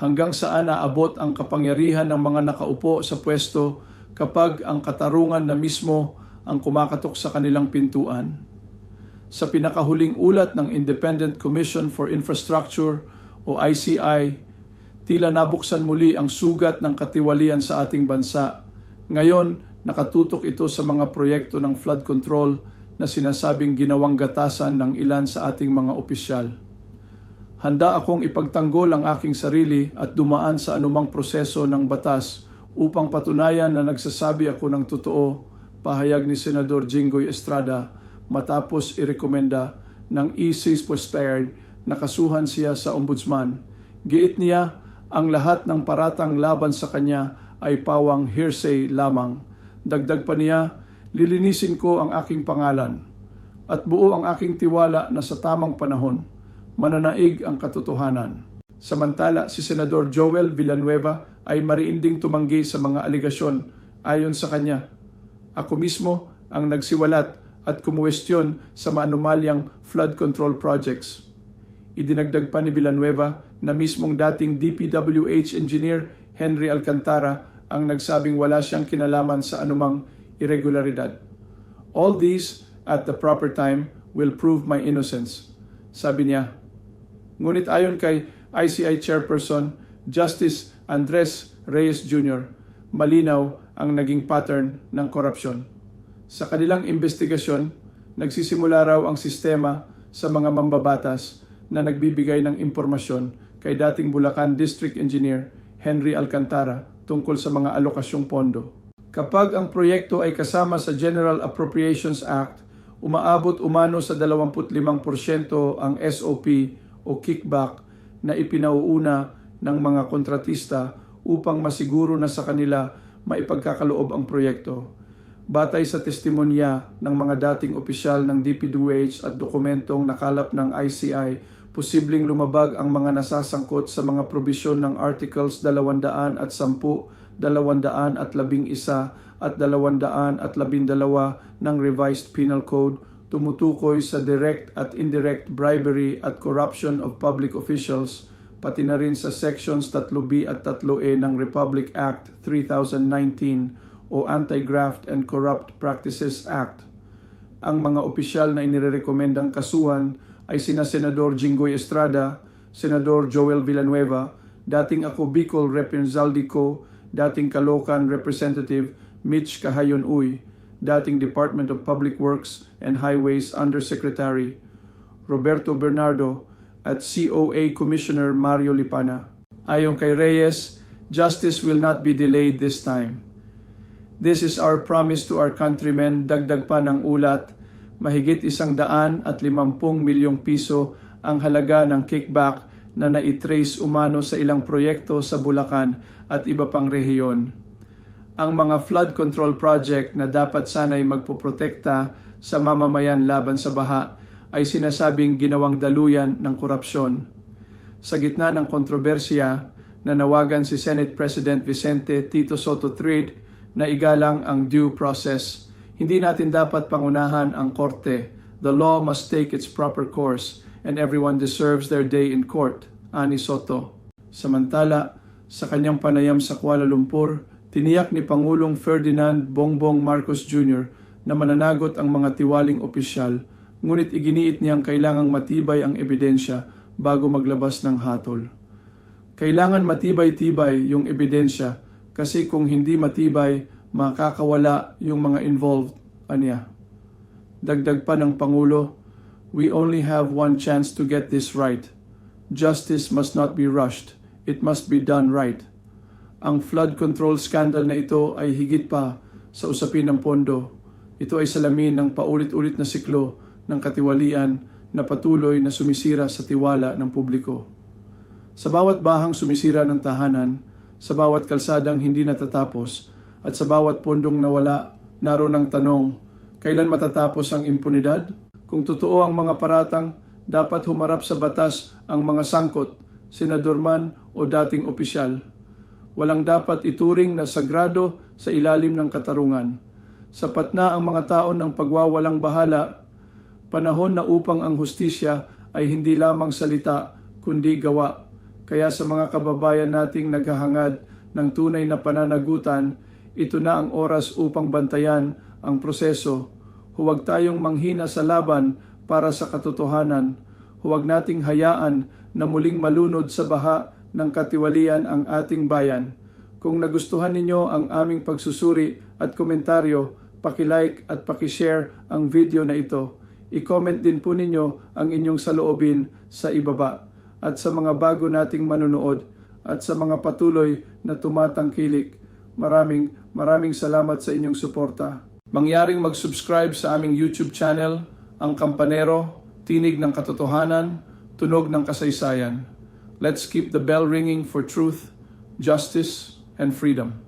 hanggang saan naabot ang kapangyarihan ng mga nakaupo sa pwesto kapag ang katarungan na mismo ang kumakatok sa kanilang pintuan. Sa pinakahuling ulat ng Independent Commission for Infrastructure o ICI, tila nabuksan muli ang sugat ng katiwalian sa ating bansa. Ngayon, nakatutok ito sa mga proyekto ng flood control na sinasabing ginawang gatasan ng ilan sa ating mga opisyal. Handa akong ipagtanggol ang aking sarili at dumaan sa anumang proseso ng batas upang patunayan na nagsasabi ako ng totoo, pahayag ni Senador Jinggoy Estrada matapos irekomenda ng ISIS Poster na kasuhan siya sa ombudsman. Giit niya, ang lahat ng paratang laban sa kanya ay pawang hearsay lamang. Dagdag pa niya, lilinisin ko ang aking pangalan at buo ang aking tiwala na sa tamang panahon, mananaig ang katotohanan. Samantala, si Senador Joel Villanueva ay mariinding tumanggi sa mga aligasyon ayon sa kanya. Ako mismo ang nagsiwalat at kumuwestiyon sa maanumalyang flood control projects. Idinagdag pa ni Villanueva na mismong dating DPWH engineer Henry Alcantara ang nagsabing wala siyang kinalaman sa anumang irregularidad. All these at the proper time will prove my innocence. Sabi niya. Ngunit ayon kay ICI Chairperson Justice Andres Reyes Jr., malinaw ang naging pattern ng korupsyon. Sa kanilang investigasyon, nagsisimula raw ang sistema sa mga mambabatas na nagbibigay ng impormasyon kay dating Bulacan District Engineer Henry Alcantara tungkol sa mga alokasyong pondo. Kapag ang proyekto ay kasama sa General Appropriations Act, umaabot umano sa 25% ang SOP o kickback na ipinauuna ng mga kontratista upang masiguro na sa kanila maipagkakaloob ang proyekto. Batay sa testimonya ng mga dating opisyal ng DPWH at dokumentong nakalap ng ICI, posibleng lumabag ang mga nasasangkot sa mga probisyon ng Articles 210 at 10, 200 at 11 at 200 at 12 ng Revised Penal Code tumutukoy sa direct at indirect bribery at corruption of public officials, pati na rin sa Sections 3B at 3E ng Republic Act 3019 o Anti-Graft and Corrupt Practices Act. Ang mga opisyal na inirekomendang kasuhan ay sina Senador Jinggoy Estrada, Senador Joel Villanueva, dating ako Bicol Rep. Zaldico, dating Caloocan Representative Mitch Kahayon Uy, dating Department of Public Works and Highways Undersecretary Roberto Bernardo at COA Commissioner Mario Lipana. Ayon kay Reyes, justice will not be delayed this time. This is our promise to our countrymen, dagdag pa ng ulat, mahigit isang daan at limampung milyong piso ang halaga ng kickback na naitrace umano sa ilang proyekto sa Bulacan at iba pang rehiyon. Ang mga flood control project na dapat sanay magpoprotekta sa mamamayan laban sa baha ay sinasabing ginawang daluyan ng korupsyon. Sa gitna ng kontrobersya, nanawagan si Senate President Vicente Tito Soto III na igalang ang due process. Hindi natin dapat pangunahan ang korte. The law must take its proper course and everyone deserves their day in court, ani Soto. Samantala, sa kanyang panayam sa Kuala Lumpur, tiniyak ni Pangulong Ferdinand Bongbong Marcos Jr. na mananagot ang mga tiwaling opisyal, ngunit iginiit niyang kailangang matibay ang ebidensya bago maglabas ng hatol. Kailangan matibay-tibay yung ebidensya kasi kung hindi matibay, makakawala yung mga involved, anya. Dagdag pa ng Pangulo, we only have one chance to get this right. Justice must not be rushed. It must be done right. Ang flood control scandal na ito ay higit pa sa usapin ng pondo. Ito ay salamin ng paulit-ulit na siklo ng katiwalian na patuloy na sumisira sa tiwala ng publiko. Sa bawat bahang sumisira ng tahanan, sa bawat kalsadang hindi natatapos at sa bawat pondong nawala, naroon ang tanong, kailan matatapos ang impunidad? Kung totoo ang mga paratang, dapat humarap sa batas ang mga sangkot, senador man o dating opisyal. Walang dapat ituring na sagrado sa ilalim ng katarungan. Sapat na ang mga taon ng pagwawalang bahala, panahon na upang ang hustisya ay hindi lamang salita kundi gawa Kaya sa mga kababayan nating naghahangad ng tunay na pananagutan, ito na ang oras upang bantayan ang proseso. Huwag tayong manghina sa laban para sa katotohanan. Huwag nating hayaan na muling malunod sa baha ng katiwalian ang ating bayan. Kung nagustuhan ninyo ang aming pagsusuri at komentaryo, pakilike at pakishare ang video na ito. I-comment din po ninyo ang inyong saloobin sa ibaba. At sa mga bago nating manunood at sa mga patuloy na tumatangkilik, maraming maraming salamat sa inyong suporta. Mangyaring mag-subscribe sa aming YouTube channel, ang Kampanero, Tinig ng Katotohanan, Tunog ng Kasaysayan. Let's keep the bell ringing for truth, justice, and freedom.